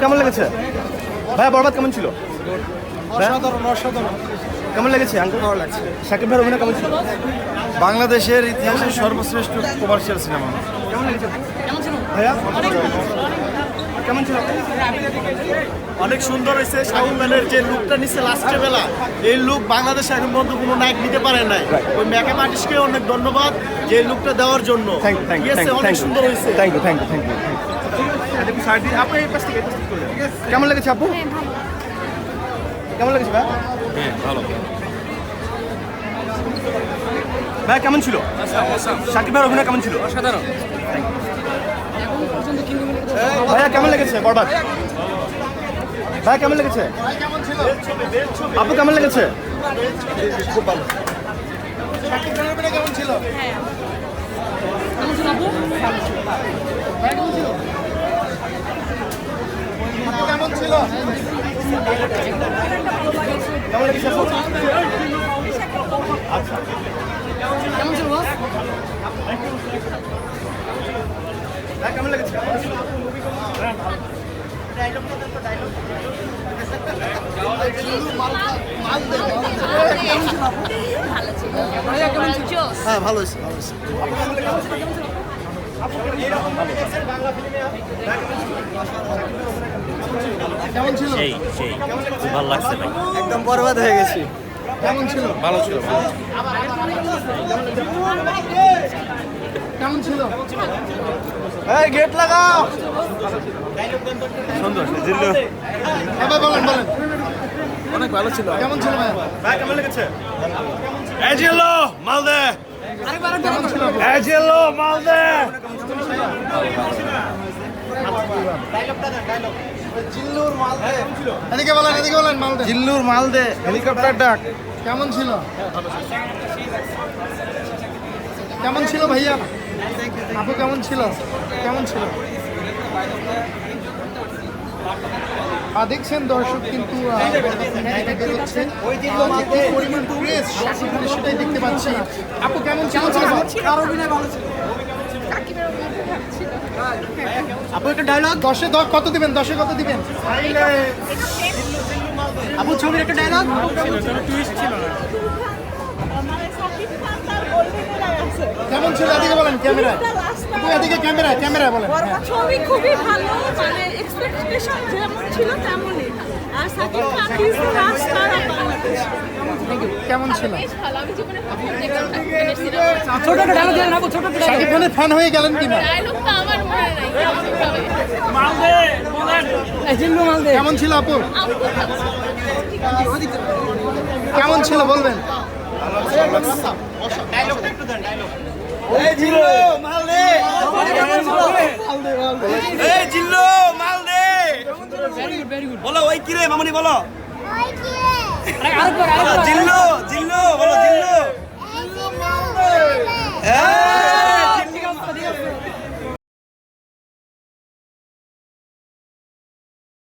কেমন লেগেছে? ভাইয়া বরবাদ কেমন ছিল? অসাধারণ অসাধারণ। কেমন লেগেছে? আঙ্কেল ভালো লাগছে। সাকিব ভাইয়ের অভিনয় কেমন ছিল? বাংলাদেশের ইতিহাসের সর্বশ্রেষ্ঠ কমার্শিয়াল সিনেমা কেমন লেগেছে? ভাইয়া? কেমন ছিল? অনেক সুন্দর হয়েছে শাহুল ম্যানের যে লুকটা নিচ্ছে লাস্টে বেলা। এই লুক বাংলাদেশে এখন পর্যন্ত কোনো নায়ক নিতে পারে নাই। ওই মেকআপ আর্টিস্টকে অনেক ধন্যবাদ যে লুকটা দেওয়ার জন্য। অনেক সুন্দর হয়েছে। Thank you thank you thank you দেখুন সাইড দিয়ে আপনি এই পাশ থেকে এই পাশ থেকে করলেন। কেমন লেগেছে আপু? কেমন লেগেছে ভাই? হ্যাঁ ভালো ভাই কেমন ছিল? সাকিব ভাইয়ের অভিনয় কেমন ছিল? অসাধারণ। ভাইয়া কেমন লেগেছে? বরবাদ। ভাই কেমন লেগেছে? আপু কেমন লেগেছে? কেমন লেগেছে আপু? আচ্ছা ভাই কেমন লেগেছে? হ্যাঁ ভালো হয়েছে ভালো হয়েছে। সেই সেই। খুব ভালো লাগছে ভাই। একদম বরবাদ হয়ে গেছি। কেমন ছিল? ভালো ছিল কেমন ছিল? এই গেট লাগাও। সুন্দর এবার বলেন বলেন। অনেক ভালো ছিল। কেমন ছিল ভাই? কেমন লেগেছে? এজিলো মালদে কেমন ছিল এজিলো মালদে জিল্লুর মালদে এদিকে বলেন এদিকে বলেন মালদে। জিল্লুর মালদে হেলিকপ্টার ডাক। কেমন ছিল? কেমন ছিল ভাইয়া? আপু কেমন ছিল? কেমন ছিল? আহ, দেখছেন দর্শক কিন্তু পরিমাণ ক্রেজ সেটাই দেখতে পাচ্ছি। আপু কেমন ছিল কার অভিনয় ভালো ছিল আপু একটা ডায়লগ দশে দশ কত দিবেন? দশে কত দিবেন? আপু ছবির একটা ডায়লগ কেমন ছিল? এদিকে বলেন ক্যামেরা এদিকে ক্যামেরা ক্যামেরা বলেন। ছবি খুবই ভালো মানে এক্সপেকটেশন যেমন ছিল তেমনই। কেমন ছিল? সাকিব খানের ফ্যান হয়ে গেলেন কিনা? কেমন ছিল আপু? কেমন ছিল বলবেন? এই জিল্লু মালদে বলো ওই কিরে মামনি বলো। জিল্লু জিল্লু বলো জিল্লু।